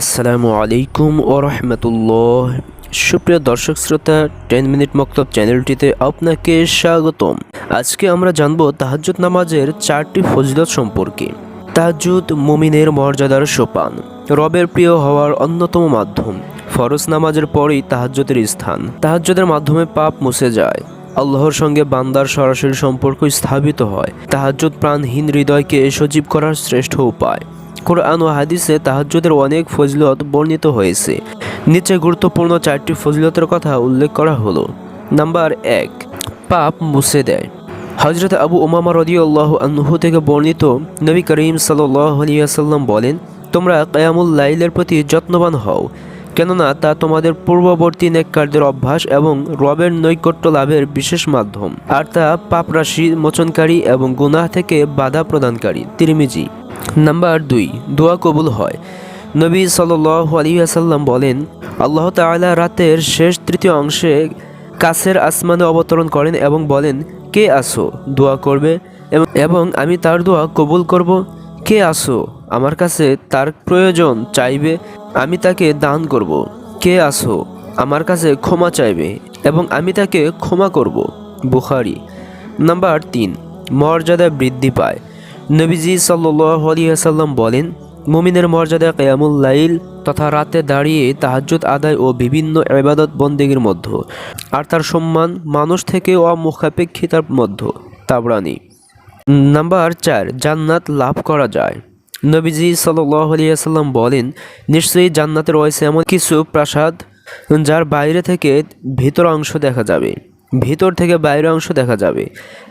আসসালামু আলাইকুম ও রহমতুল্লাহ। সুপ্রিয় দর্শক শ্রোতা, টেন মিনিট মক্তব চ্যানেলটিতে আপনাকে স্বাগতম। আজকে আমরা জানব তাহাজ্জুদ নামাজের চারটি ফজিলত সম্পর্কে। তাহাজ্জুদ মুমিনের মর্যাদার সোপান, রবের প্রিয় হওয়ার অন্যতম মাধ্যম, ফরজ নামাজের পরেই তাহাজ্জুদের স্থান। তাহাজ্জুদের মাধ্যমে পাপ মুছে যায়, আল্লাহর সঙ্গে বান্দার সরাসরি সম্পর্ক স্থাপিত হয়, তাহাজ্জুদ প্রাণহীন হৃদয়কে সজীব করার শ্রেষ্ঠ উপায়। কোরআন ও হাদিসে তাহাজ্জুদের অনেক ফজিলত বর্ণিত হয়েছে। নিচে গুরুত্বপূর্ণ চারটি ফজিলতের কথা উল্লেখ করা হলো। নাম্বার এক, পাপ মুছে দেয়। হজরত আবু ওমামা রদিউল্লাহ আনহু থেকে বর্ণিত নবী করিম সাল্লাম বলেন, তোমরা কয়ামুল লাইলের প্রতি যত্নবান হও, কেননা তা তোমাদের পূর্ববর্তী নেককারদের অভ্যাস এবং রবের নৈকট্য লাভের বিশেষ মাধ্যম। আর তা পাপরাশি মোচনকারী এবং গুনাহ থেকে বাধা প্রদানকারী। তিরমিজি নাম্বার দুই, দোয়া কবুল হয়। নবী সাল আলী আসাল্লাম বলেন, আল্লাহ তাআলা রাতের শেষ তৃতীয় অংশে কাছের আসমানে অবতরণ করেন এবং বলেন, কে আসো দোয়া করবে? এবং আমি তার দোয়া কবুল করব। কে আসো আমার কাছে তার প্রয়োজন চাইবে। আমি তাকে দান করব। কে আসো আমার কাছে ক্ষমা চাইবে এবং আমি তাকে ক্ষমা করব। বুখারি। নাম্বার তিন, মর্যাদা বৃদ্ধি পায়। নবীজি সাল্লাম বলেন, মুমিনের মর্যাদা কেয়ামুল লাইল তথা রাতে দাঁড়িয়ে তাহাজ্জুদ আদায় ও বিভিন্ন ইবাদত বন্দেগীর মধ্য, আর তার সম্মান মানুষ থেকে অমুখাপেক্ষিতার মধ্য তাবরানি নাম্বার চার, জান্নাত লাভ করা যায়। নবীজি সাল্লাম বলেন, নিশ্চয়ই জান্নাতে রয়েছে এমন কিছু প্রাসাদ যার বাইরে থেকে ভিতর অংশ দেখা যাবে। ভিতর থেকে বাইরের অংশ দেখা যাবে।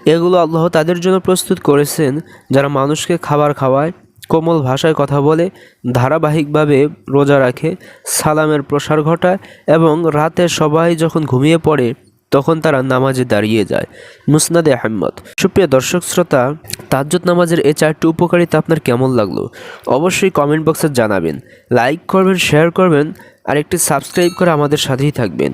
এগুলো আল্লাহ তাদের জন্য প্রস্তুত করেছেন যারা মানুষকে খাবার খাওয়ায়, কোমল ভাষায় কথা বলে, ধারাবাহিকভাবে রোজা রাখে, সালামের প্রসার ঘটায় এবং রাতে সবাই যখন ঘুমিয়ে পড়ে, তখন তারা নামাজে দাঁড়িয়ে যায়। মুসনাদে আহমদ সুপ্রিয় দর্শক শ্রোতা, তাজ্জুদ নামাজের এই চারটি উপকারিতা আপনার কেমন লাগল? অবশ্যই কমেন্ট বক্সে জানাবেন। লাইক করবেন, শেয়ার করবেন আর একটি সাবস্ক্রাইব করে আমাদের সাথেই থাকবেন।